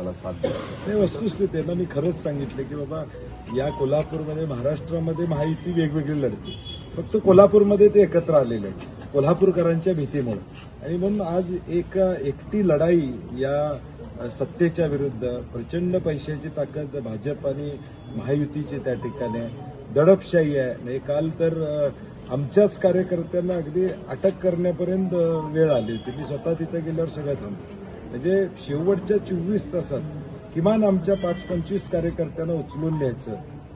मला साथ दिली नाही वस्तुस्थिती आहे ना मी खरंच सांगितलं की बाबा या कोल्हापूरमध्ये महाराष्ट्रामध्ये महायुती वेगवेगळी लढते. फक्त कोल्हापूरमध्ये ते एकत्र आलेले आहेत कोल्हापूरकरांच्या भीतीमुळे. आणि म्हणून आज एक एकटी लढाई या सत्तेच्या विरुद्ध प्रचंड पैशाची ताकद भाजप आणि महायुतीची त्या ठिकाणी दडपशाही आहे. म्हणजे काल तर आमच्याच कार्यकर्त्यांना अगदी अटक करण्यापर्यंत वेळ आली होती. मी स्वतः तिथे गेल्यावर सगळं थांबतो म्हणजे शेवटच्या चोवीस तासात किमान आमच्या पाच पंचवीस कार्यकर्त्यांना उचलून न्यायचं.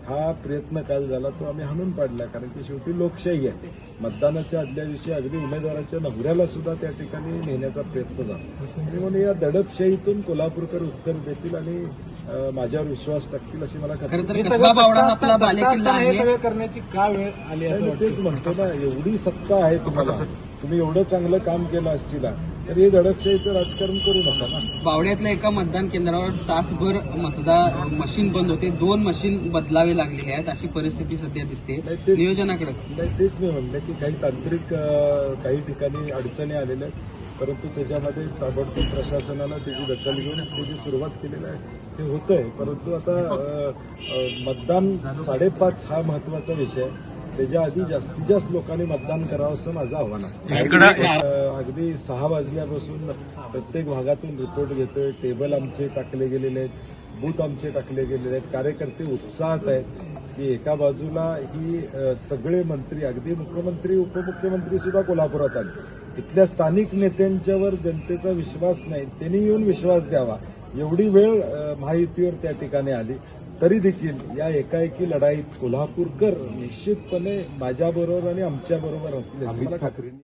हा प्रयत्न काल झाला तो आम्ही हाणून पाडला कारण की शेवटी लोकशाही आहे. मतदानाच्या आदल्या दिवशी अगदी उमेदवाराच्या नवऱ्याला सुद्धा त्या ठिकाणी नेण्याचा प्रयत्न झाला. आणि म्हणून या दडपशाहीतून कोल्हापूरकर उत्तर देतील आणि माझ्यावर विश्वास टाकतील अशी मला. हे सगळं हे करण्याची का वेळ आली तेच म्हणतो ना एवढी सत्ता आहे तुम्हाला. तुम्ही एवढं चांगलं काम केलं असशीला तर हे दडपशाहीचं राजकारण करू नका ना. बावड्यातल्या एका मतदान केंद्रावर तासभर मतदार मशीन बंद होते. दोन मशीन बदलावे लागलेले आहेत अशी परिस्थिती सध्या दिसते. नाही, ते- नियोजनाकडे. नाही तेच मी म्हणलं की काही तांत्रिक अं, काही ठिकाणी अडचणी आलेल्या आहेत. परंतु त्याच्यामध्ये ताबडतोब प्रशासनानं त्याची दखल घेऊन त्याची सुरुवात केलेली आहे. ते होतंय. परंतु आता अं, अं, मतदान साडेपाच हा महत्त्वाचा विषय आहे. त्याच्या आधी जास्तीत जास्त लोकांनी मतदान करावं असं माझं आव्हान असतं अं, अगदी सहा वाजल्यापासून प्रत्येक भागातून रिपोर्ट घेतोय. टेबल आमचे टाकले गेलेले आहेत. बूथ आमचे टाकले गेलेले आहेत. कार्यकर्ते उत्साहात आहेत की एका बाजूला ही सगळे मंत्री अगदी मुख्यमंत्री उपमुख्यमंत्री सुद्धा कोल्हापुरात आले. इथल्या स्थानिक नेत्यांच्यावर जनतेचा विश्वास नाही. त्यांनी येऊन विश्वास द्यावा. एवढी वेळ अ, महायुतीवर त्या ठिकाणी आली. तरी देखील या एकाएकी लढाईत कोल्हापूरकर निश्चितपणे माझ्याबरोबर आणि आमच्याबरोबर असतील याची मला खात्री आहे.